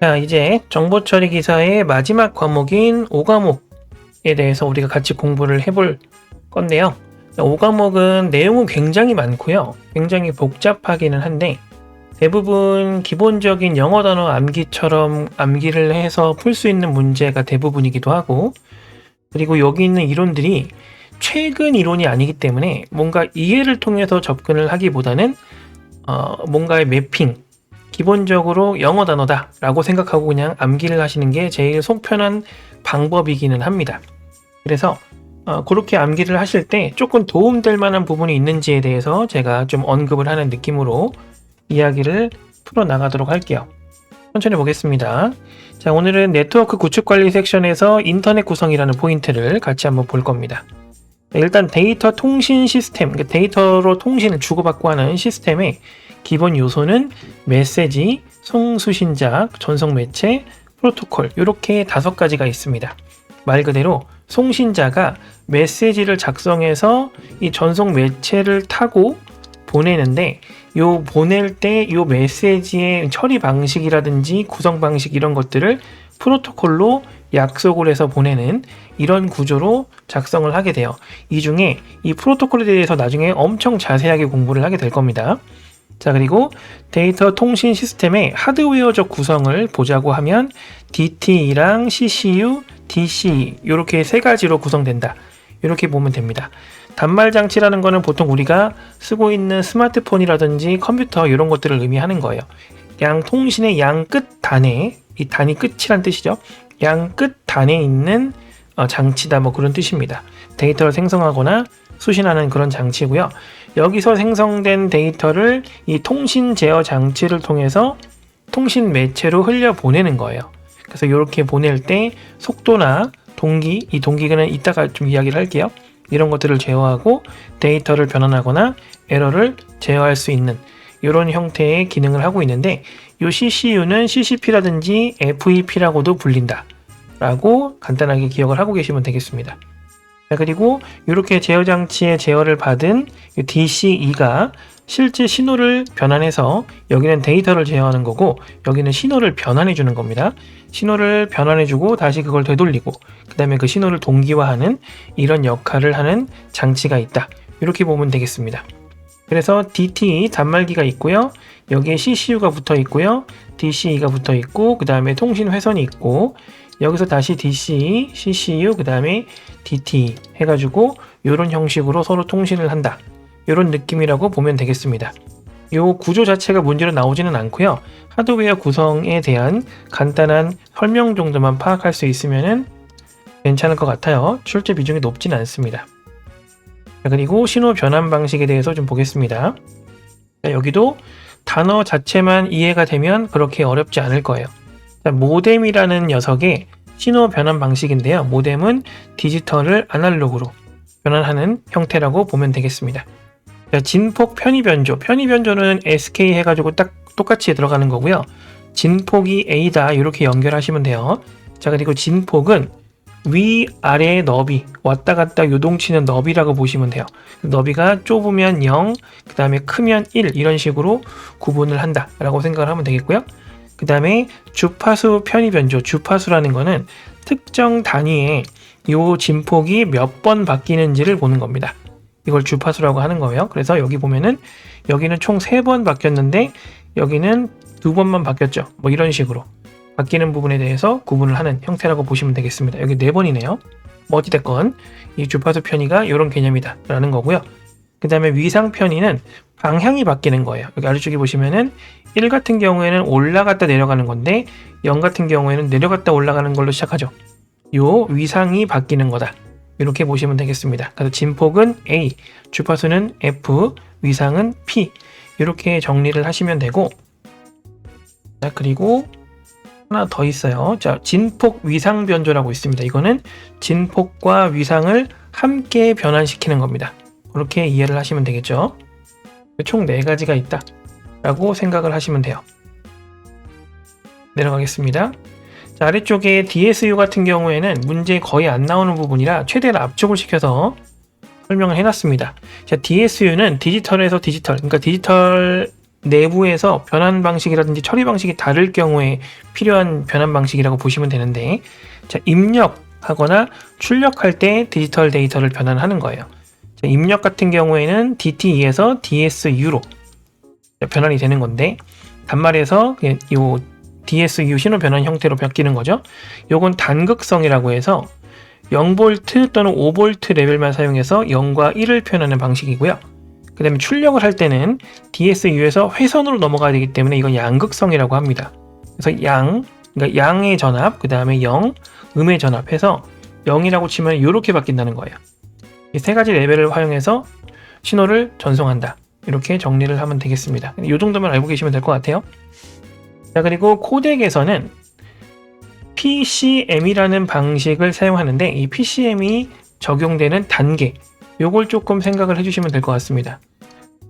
자, 이제 정보 처리 기사의 마지막 과목인 5과목에 대해서 우리가 같이 공부를 해볼 건데요. 5과목은 내용은 굉장히 많고요. 굉장히 복잡하기는 한데 대부분 기본적인 영어 단어 암기처럼 암기를 해서 풀 수 있는 문제가 대부분이기도 하고 그리고 여기 있는 이론들이 최근 이론이 아니기 때문에 뭔가 이해를 통해서 접근을 하기보다는 어, 뭔가의 매핑 기본적으로 영어 단어다라고 생각하고 그냥 암기를 하시는 게 제일 속 편한 방법이기는 합니다. 그래서 어, 그렇게 암기를 하실 때 조금 도움될 만한 부분이 있는지에 대해서 제가 좀 언급을 하는 느낌으로 이야기를 풀어 나가도록 할게요. 천천히 보겠습니다. 자, 오늘은 네트워크 구축 관리 섹션에서 인터넷 구성이라는 포인트를 같이 한번 볼 겁니다. 일단 데이터 통신 시스템, 그러니까 데이터로 통신을 주고받고 하는 시스템의 기본 요소는 메시지, 송수신자, 전송 매체, 프로토콜 이렇게 다섯 가지가 있습니다. 말 그대로 송신자가 메시지를 작성해서 이 전송 매체를 타고 보내는데 요 보낼 때 요 메시지의 처리 방식이라든지 구성 방식 이런 것들을 프로토콜로 약속을 해서 보내는 이런 구조로 작성을 하게 돼요. 이 중에 이 프로토콜에 대해서 나중에 엄청 자세하게 공부를 하게 될 겁니다. 자, 그리고 데이터 통신 시스템의 하드웨어적 구성을 보자고 하면 DTE랑 CCU, DCE 이렇게 세 가지로 구성된다. 이렇게 보면 됩니다. 단말 장치라는 거는 보통 우리가 쓰고 있는 스마트폰이라든지 컴퓨터 이런 것들을 의미하는 거예요. 양 통신의 양 끝 단에 이 단이 끝이란 뜻이죠. 양 끝 단에 있는 어, 장치다 뭐 그런 뜻입니다. 데이터를 생성하거나 수신하는 그런 장치고요. 여기서 생성된 데이터를 이 통신 제어 장치를 통해서 통신 매체로 흘려 보내는 거예요. 그래서 이렇게 보낼 때 속도나 동기, 이 동기는 이따가 좀 이야기를 할게요. 이런 것들을 제어하고 데이터를 변환하거나 에러를 제어할 수 있는 이런 형태의 기능을 하고 있는데 이 CCU는 CCP라든지 FEP라고도 불린다. 라고 간단하게 기억을 하고 계시면 되겠습니다. 자, 그리고 이렇게 제어 장치의 제어를 받은 DCE가 실제 신호를 변환해서 여기는 데이터를 제어하는 거고 여기는 신호를 변환해 주는 겁니다. 신호를 변환해 주고 다시 그걸 되돌리고 그 다음에 그 신호를 동기화하는 이런 역할을 하는 장치가 있다. 이렇게 보면 되겠습니다. 그래서 DT 단말기가 있고요. 여기에 CCU가 붙어 있고요. DCE가 붙어 있고 그 다음에 통신 회선이 있고 여기서 다시 DCE, CCU, 그 다음에 DT 해가지고 이런 형식으로 서로 통신을 한다. 이런 느낌이라고 보면 되겠습니다. 이 구조 자체가 문제로 나오지는 않고요. 하드웨어 구성에 대한 간단한 설명 정도만 파악할 수 있으면 괜찮을 것 같아요. 출제 비중이 높지는 않습니다. 자, 그리고 신호 변환 방식에 대해서 좀 보겠습니다. 자, 여기도 단어 자체만 이해가 되면 그렇게 어렵지 않을 거예요. 자, 모뎀이라는 녀석의 신호 변환 방식인데요. 모뎀은 디지털을 아날로그로 변환하는 형태라고 보면 되겠습니다. 자, 진폭 편의 변조. 편의 변조는 SK 해가지고 딱 똑같이 들어가는 거고요. 진폭이 A다 이렇게 연결하시면 돼요. 자 그리고 진폭은 위 아래 너비 왔다 갔다 요동치는 너비라고 보시면 돼요. 너비가 좁으면 0, 그 다음에 크면 1 이런 식으로 구분을 한다라고 생각을 하면 되겠고요. 그 다음에 주파수 편의 변조. 주파수라는 거는 특정 단위의 요 진폭이 몇 번 바뀌는지를 보는 겁니다. 이걸 주파수라고 하는 거예요. 그래서 여기 보면은 여기는 총세번 바뀌었는데 여기는 두 번만 바뀌었죠. 뭐 이런 식으로 바뀌는 부분에 대해서 구분을 하는 형태라고 보시면 되겠습니다. 여기 네 번이네요. 뭐 어찌됐건 이 주파수 편의가 이런 개념이다 라는 거고요. 그 다음에 위상 편의는 방향이 바뀌는 거예요. 여기 아래쪽에 보시면은 1 같은 경우에는 올라갔다 내려가는 건데 0 같은 경우에는 내려갔다 올라가는 걸로 시작하죠. 요 위상이 바뀌는 거다. 이렇게 보시면 되겠습니다. 그래서 진폭은 A, 주파수는 F, 위상은 P 이렇게 정리를 하시면 되고 자 그리고 하나 더 있어요. 자 진폭 위상 변조라고 있습니다. 이거는 진폭과 위상을 함께 변환시키는 겁니다. 그렇게 이해를 하시면 되겠죠. 총네 가지가 있다. 라고 생각을 하시면 돼요. 내려가겠습니다. 자, 아래쪽에 DSU 같은 경우에는 문제 거의 안 나오는 부분이라 최대한 압축을 시켜서 설명을 해놨습니다. 자, DSU는 디지털에서 디지털, 그러니까 디지털 내부에서 변환 방식이라든지 처리 방식이 다를 경우에 필요한 변환 방식이라고 보시면 되는데 자, 입력하거나 출력할 때 디지털 데이터를 변환하는 거예요. 자, 입력 같은 경우에는 DTE에서 DSU로 변환이 되는 건데 단말에서 이 DSU 신호 변환 형태로 바뀌는 거죠. 요건 단극성이라고 해서 0V 또는 5V 레벨만 사용해서 0과 1을 표현하는 방식이고요. 그 다음에 출력을 할 때는 DSU에서 회선으로 넘어가야 되기 때문에 이건 양극성이라고 합니다. 그래서 양, 그러니까 양의 전압, 그 다음에 0, 음의 전압해서 0이라고 치면 이렇게 바뀐다는 거예요. 이 세 가지 레벨을 활용해서 신호를 전송한다. 이렇게 정리를 하면 되겠습니다. 이 정도만 알고 계시면 될 것 같아요. 자, 그리고 코덱에서는 PCM이라는 방식을 사용하는데 이 PCM이 적용되는 단계, 요걸 조금 생각을 해주시면 될 것 같습니다.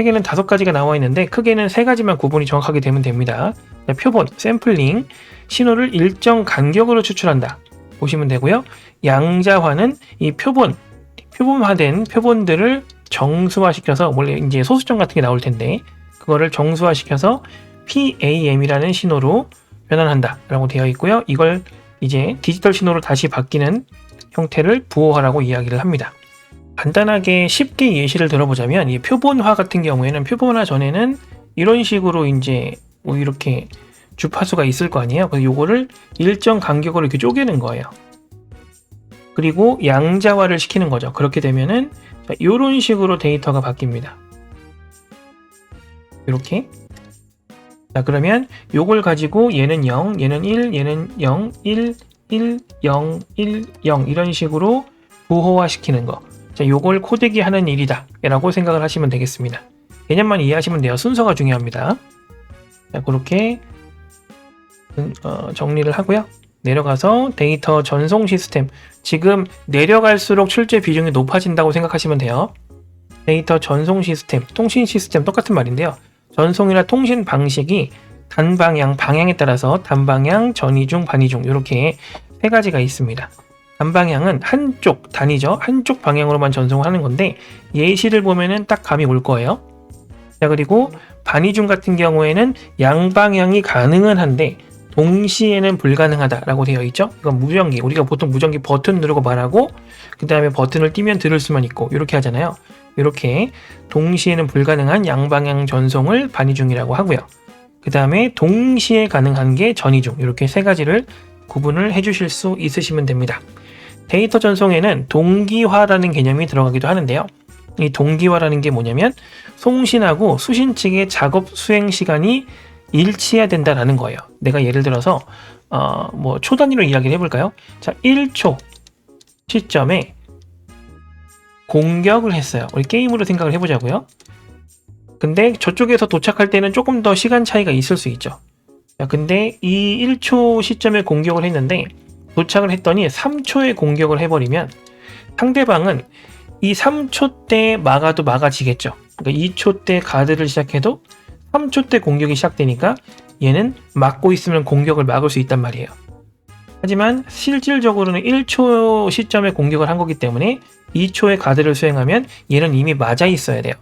세개는 다섯 가지가 나와 있는데 크게는 세 가지만 구분이 정확하게 되면 됩니다. 자, 표본, 샘플링, 신호를 일정 간격으로 추출한다. 보시면 되고요. 양자화는 이 표본, 표본화된 표본들을 정수화시켜서 원래 이제 소수점 같은 게 나올 텐데 그거를 정수화시켜서 PAM이라는 신호로 변환한다라고 되어 있고요. 이걸 이제 디지털 신호로 다시 바뀌는 형태를 부호화라고 이야기를 합니다. 간단하게 쉽게 예시를 들어보자면 이 표본화 같은 경우에는 표본화 전에는 이런 식으로 이제 뭐 이렇게 주파수가 있을 거 아니에요. 그래서 요거를 일정 간격으로 이렇게 쪼개는 거예요. 그리고 양자화를 시키는 거죠. 그렇게 되면은 자, 이런 식으로 데이터가 바뀝니다. 이렇게 자 그러면 요걸 가지고 얘는 0, 얘는 1, 얘는 0, 1, 1, 0, 1, 0 이런 식으로 부호화 시키는 거. 자 요걸 코덱이 하는 일이다 라고 생각을 하시면 되겠습니다. 개념만 이해하시면 돼요. 순서가 중요합니다. 자 그렇게 어, 정리를 하고요. 내려가서 데이터 전송 시스템 지금 내려갈수록 출제 비중이 높아진다고 생각하시면 돼요. 데이터 전송 시스템, 통신 시스템 똑같은 말인데요. 전송이나 통신 방식이 단방향, 방향에 따라서 단방향, 전이중, 반이중 이렇게 세 가지가 있습니다. 단방향은 한쪽 단위죠. 한쪽 방향으로만 전송을 하는 건데 예시를 보면은 딱 감이 올 거예요. 자 그리고 반이중 같은 경우에는 양방향이 가능은 한데 동시에는 불가능하다라고 되어 있죠. 이건 무전기. 우리가 보통 무전기 버튼 누르고 말하고 그 다음에 버튼을 띄면 들을 수만 있고 이렇게 하잖아요. 이렇게 동시에는 불가능한 양방향 전송을 반이중이라고 하고요. 그 다음에 동시에 가능한 게 전이중 이렇게 세 가지를 구분을 해주실 수 있으시면 됩니다. 데이터 전송에는 동기화라는 개념이 들어가기도 하는데요. 이 동기화라는 게 뭐냐면 송신하고 수신 측의 작업 수행 시간이 일치해야 된다라는 거예요. 내가 예를 들어서 어, 뭐 초단위로 이야기를 해볼까요? 자, 1초 시점에 공격을 했어요. 우리 게임으로 생각을 해보자고요. 근데 저쪽에서 도착할 때는 조금 더 시간 차이가 있을 수 있죠. 자, 근데 이 1초 시점에 공격을 했는데 도착을 했더니 3초에 공격을 해버리면 상대방은 이 3초 때 막아도 막아지겠죠. 그러니까 2초 때 가드를 시작해도 3초 때 공격이 시작되니까 얘는 막고 있으면 공격을 막을 수 있단 말이에요. 하지만 실질적으로는 1초 시점에 공격을 한 거기 때문에 2초의 가드를 수행하면 얘는 이미 맞아 있어야 돼요.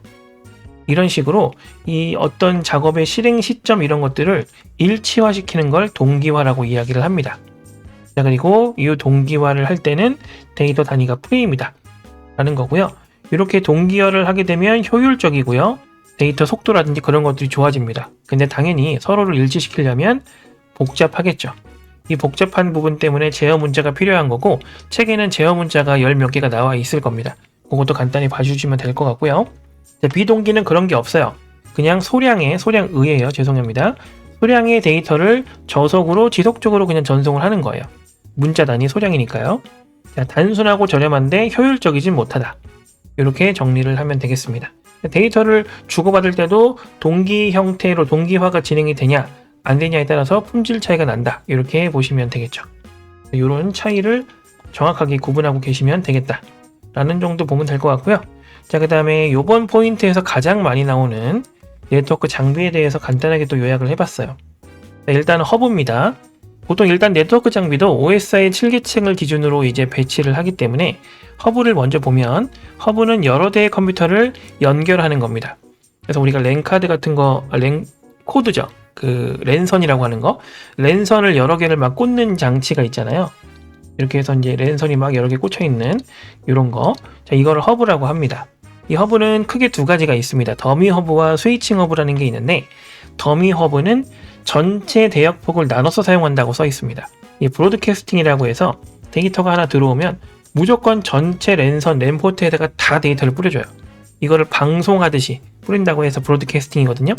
이런 식으로 이 어떤 작업의 실행 시점 이런 것들을 일치화시키는 걸 동기화라고 이야기를 합니다. 자, 그리고 이 동기화를 할 때는 데이터 단위가 프레임이다. 라는 거고요. 이렇게 동기화를 하게 되면 효율적이고요. 데이터 속도라든지 그런 것들이 좋아집니다. 근데 당연히 서로를 일치시키려면 복잡하겠죠. 이 복잡한 부분 때문에 제어 문자가 필요한 거고 책에는 제어 문자가 열 몇 개가 나와 있을 겁니다. 그것도 간단히 봐주시면 될 것 같고요. 비동기는 그런 게 없어요. 그냥 소량의 소량의예요. 죄송합니다. 소량의 데이터를 저속으로 지속적으로 그냥 전송을 하는 거예요. 문자 단위 소량이니까요. 자, 단순하고 저렴한데 효율적이진 못하다. 이렇게 정리를 하면 되겠습니다. 데이터를 주고받을 때도 동기 형태로 동기화가 진행이 되냐 안 되냐에 따라서 품질 차이가 난다. 이렇게 보시면 되겠죠. 이런 차이를 정확하게 구분하고 계시면 되겠다. 라는 정도 보면 될 것 같고요. 자, 그 다음에 이번 포인트에서 가장 많이 나오는 네트워크 장비에 대해서 간단하게 또 요약을 해봤어요. 자, 일단 허브입니다. 보통 일단 네트워크 장비도 OSI 7계층을 기준으로 이제 배치를 하기 때문에 허브를 먼저 보면 허브는 여러 대의 컴퓨터를 연결하는 겁니다. 그래서 우리가 랜 카드 같은 거, 아, 랜, 코드죠. 그 랜선이라고 하는 거. 랜선을 여러 개를 막 꽂는 장치가 있잖아요. 이렇게 해서 이제 랜선이 막 여러 개 꽂혀 있는 이런 거. 자, 이거를 허브라고 합니다. 이 허브는 크게 두 가지가 있습니다. 더미 허브와 스위칭 허브라는 게 있는데 더미 허브는 전체 대역폭을 나눠서 사용한다고 써 있습니다. 이 브로드캐스팅이라고 해서 데이터가 하나 들어오면 무조건 전체 랜선 램포트에다가 다 데이터를 뿌려줘요. 이거를 방송하듯이 뿌린다고 해서 브로드캐스팅이거든요.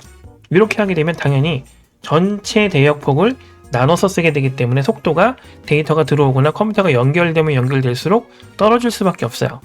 이렇게 하게 되면 당연히 전체 대역폭을 나눠서 쓰게 되기 때문에 속도가 데이터가 들어오거나 컴퓨터가 연결되면 연결될수록 떨어질 수밖에 없어요.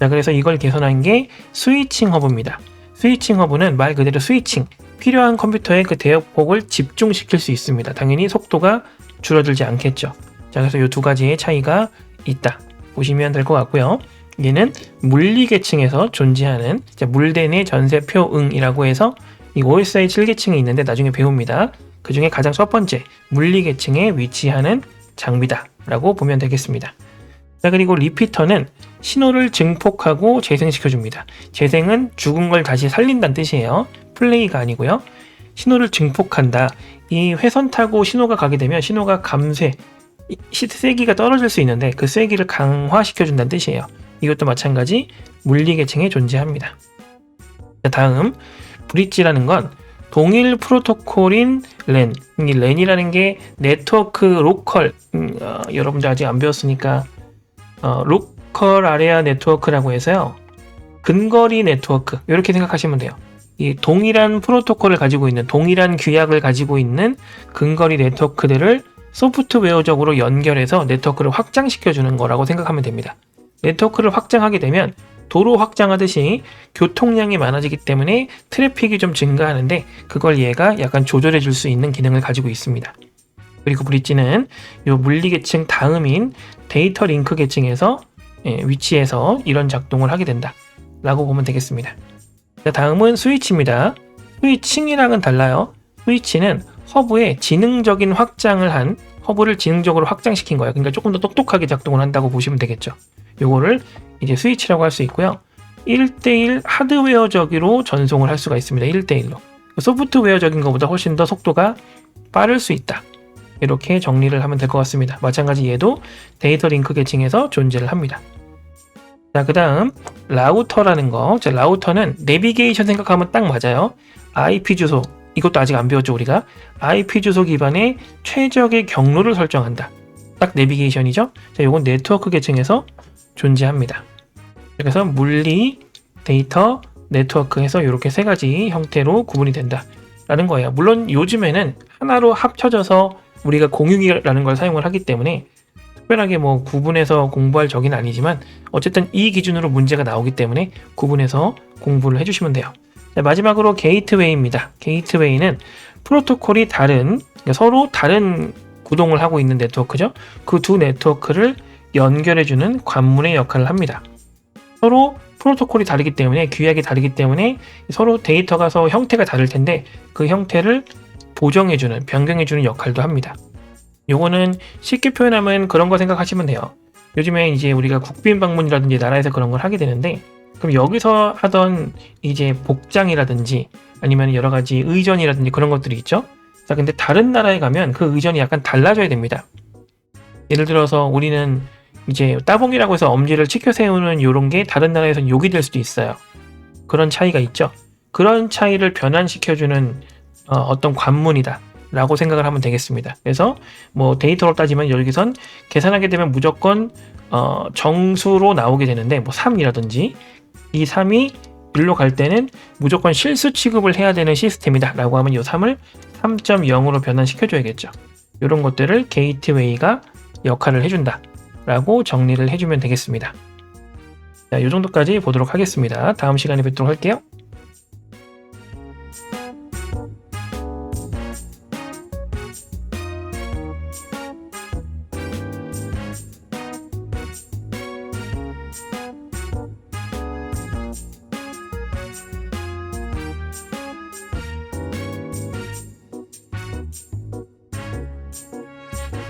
자, 그래서 이걸 개선한 게 스위칭 허브입니다. 스위칭 허브는 말 그대로 스위칭, 필요한 컴퓨터의 그 대역폭을 집중시킬 수 있습니다. 당연히 속도가 줄어들지 않겠죠. 자, 그래서 이 두 가지의 차이가 있다. 보시면 될 것 같고요. 얘는 물리 계층에서 존재하는 자, 물대 내 전세 표응이라고 해서 이 OSI 7계층이 있는데 나중에 배웁니다. 그 중에 가장 첫 번째 물리 계층에 위치하는 장비다라고 보면 되겠습니다. 자, 그리고 리피터는 신호를 증폭하고 재생시켜 줍니다. 재생은 죽은 걸 다시 살린다는 뜻이에요. 플레이가 아니고요. 신호를 증폭한다. 이 회선 타고 신호가 가게 되면 신호가 감쇄, 세기가 떨어질 수 있는데 그 세기를 강화시켜 준다는 뜻이에요. 이것도 마찬가지 물리 계층에 존재합니다. 자, 다음 브릿지라는 건 동일 프로토콜인 랜. 이 랜이라는 게 네트워크 로컬. 음, 어, 여러분들 아직 안 배웠으니까 어, 로 컬 아레아 네트워크라고 해서요. 근거리 네트워크 이렇게 생각하시면 돼요. 이 동일한 프로토콜을 가지고 있는 동일한 규약을 가지고 있는 근거리 네트워크들을 소프트웨어적으로 연결해서 네트워크를 확장시켜 주는 거라고 생각하면 됩니다. 네트워크를 확장하게 되면 도로 확장하듯이 교통량이 많아지기 때문에 트래픽이 좀 증가하는데 그걸 얘가 약간 조절해 줄 수 있는 기능을 가지고 있습니다. 그리고 브릿지는 이 물리 계층 다음인 데이터 링크 계층에서 예, 위치해서 이런 작동을 하게 된다. 라고 보면 되겠습니다. 자, 다음은 스위치입니다. 스위칭이랑은 달라요. 스위치는 허브의 지능적인 확장을 한 허브를 지능적으로 확장시킨 거예요. 그러니까 조금 더 똑똑하게 작동을 한다고 보시면 되겠죠. 요거를 이제 스위치라고 할 수 있고요. 1대1 하드웨어적으로 전송을 할 수가 있습니다. 1대1로. 소프트웨어적인 것보다 훨씬 더 속도가 빠를 수 있다. 이렇게 정리를 하면 될 것 같습니다. 마찬가지 얘도 데이터 링크 계층에서 존재를 합니다. 자, 그 다음, 라우터라는 거. 자, 라우터는 내비게이션 생각하면 딱 맞아요. IP 주소. 이것도 아직 안 배웠죠, 우리가. IP 주소 기반의 최적의 경로를 설정한다. 딱 내비게이션이죠? 자, 요건 네트워크 계층에서 존재합니다. 그래서 물리, 데이터, 네트워크 해서 이렇게 세 가지 형태로 구분이 된다. 라는 거예요. 물론 요즘에는 하나로 합쳐져서 우리가 공유기라는 걸 사용을 하기 때문에 특별하게 뭐 구분해서 공부할 적은 아니지만 어쨌든 이 기준으로 문제가 나오기 때문에 구분해서 공부를 해주시면 돼요. 자, 마지막으로 게이트웨이입니다. 게이트웨이는 프로토콜이 다른 그러니까 서로 다른 구동을 하고 있는 네트워크죠. 그 두 네트워크를 연결해주는 관문의 역할을 합니다. 서로 프로토콜이 다르기 때문에 규약이 다르기 때문에 서로 데이터가 서 형태가 다를 텐데 그 형태를 보정해주는 변경해주는 역할도 합니다. 요거는 쉽게 표현하면 그런 거 생각하시면 돼요. 요즘에 이제 우리가 국빈 방문이라든지 나라에서 그런 걸 하게 되는데 그럼 여기서 하던 이제 복장이라든지 아니면 여러 가지 의전이라든지 그런 것들이 있죠. 자, 근데 다른 나라에 가면 그 의전이 약간 달라져야 됩니다. 예를 들어서 우리는 이제 따봉이라고 해서 엄지를 치켜 세우는 요런 게 다른 나라에서는 욕이 될 수도 있어요. 그런 차이가 있죠. 그런 차이를 변환시켜주는 어, 어떤 관문이다. 라고 생각을 하면 되겠습니다. 그래서 뭐 데이터로 따지면 여기선 계산하게 되면 무조건 어, 정수로 나오게 되는데 뭐 3이라든지 이 3이 일로 갈 때는 무조건 실수 취급을 해야 되는 시스템이다 라고 하면 이 3을 3.0으로 변환시켜 줘야겠죠. 이런 것들을 게이트웨이가 역할을 해준다 라고 정리를 해주면 되겠습니다. 자, 이 정도까지 보도록 하겠습니다. 다음 시간에 뵙도록 할게요.